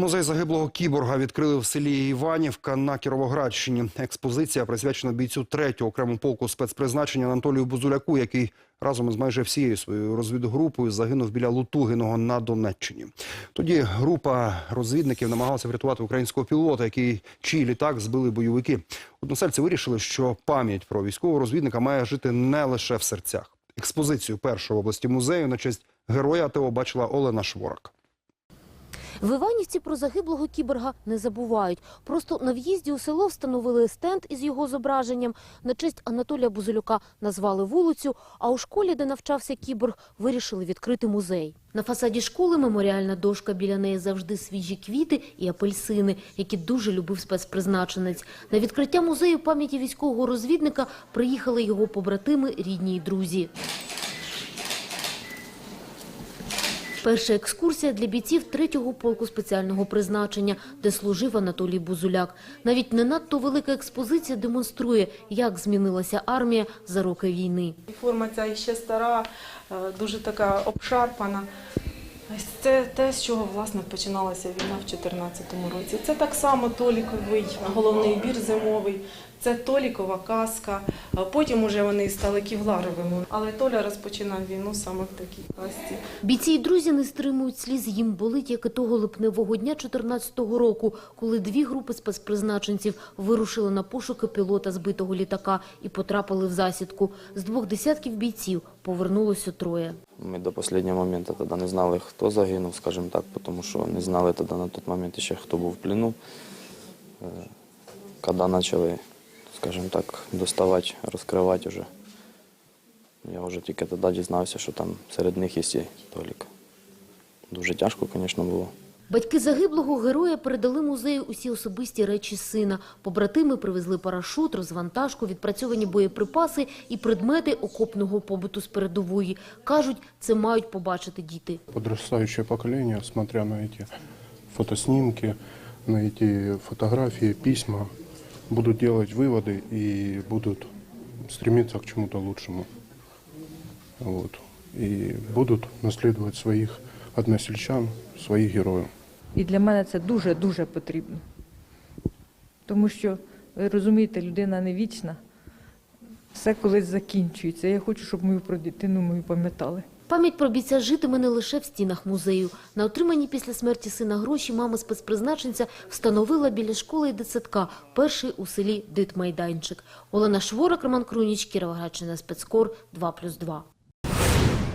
Музей загиблого кіборга відкрили в селі Іванівка на Кіровоградщині. Експозиція присвячена бійцю 3-го окремого полку спецпризначення Анатолію Бузуляку, який разом із майже всією своєю розвідгрупою загинув біля Лутугиного на Донеччині. Тоді група розвідників намагалася врятувати українського пілота, який чий літак збили бойовики. Односельці вирішили, що пам'ять про військового розвідника має жити не лише в серцях. Експозицію першого в області музею на честь героя АТО бачила Олена Шворак. В Іванівці про загиблого кіборга не забувають. Просто на в'їзді у село встановили стенд із його зображенням. На честь Анатолія Бузулюка назвали вулицю, а у школі, де навчався кіборг, вирішили відкрити музей. На фасаді школи меморіальна дошка, біля неї завжди свіжі квіти і апельсини, які дуже любив спецпризначенець. На відкриття музею пам'яті військового розвідника приїхали його побратими, рідні й друзі. Перша екскурсія для бійців третього полку спеціального призначення, де служив Анатолій Бузуляк. Навіть не надто велика експозиція демонструє, як змінилася армія за роки війни. Форма ця ще стара, е, дуже така обшарпана. Це те, з чого власне починалася війна в 2014 році. Це так само Толіковий головний бір зимовий, це Толікова каска. Потім уже вони стали ківларовими. Але Толя розпочинав війну саме в такій касці. Бійці й друзі не стримують сліз, їм болить, як і того липневого дня 14-го року, коли дві групи спецпризначенців вирушили на пошуки пілота збитого літака і потрапили в засідку. З двох десятків бійців повернулося троє. Ми до останнього моменту тоді не знали, хто загинув, скажімо так, тому що не знали тоді на той момент ще, хто був в плену. Е, Коли почали, скажімо так, доставати, розкривати вже, я вже тільки тоді дізнався, що там серед них є Толік. Дуже тяжко, звісно, було. Батьки загиблого героя передали музею усі особисті речі сина. Побратими привезли парашут, розвантажку, відпрацьовані боєприпаси і предмети окопного побуту з передової. Кажуть, це мають побачити діти. Подрастающее поколение, смотря на эти фотоснимки, на эти фотографии, письма, будут делать выводы и будут стремиться к чему-то лучшему. Вот. И будут наследовать своих односельчан, своих героев. І для мене це дуже-дуже потрібно. Тому що, ви розумієте, людина не вічна, все колись закінчується. Я хочу, щоб мою про дитину мою пам'ятали. Пам'ять про бійця житиме не лише в стінах музею. На отримані після смерті сина гроші мама спецпризначенця встановила біля школи і дитсадка, перший у селі Дитмайданчик. Олена Шворак, Роман Круніч, Кіровоградщина, спецкор 2+,2.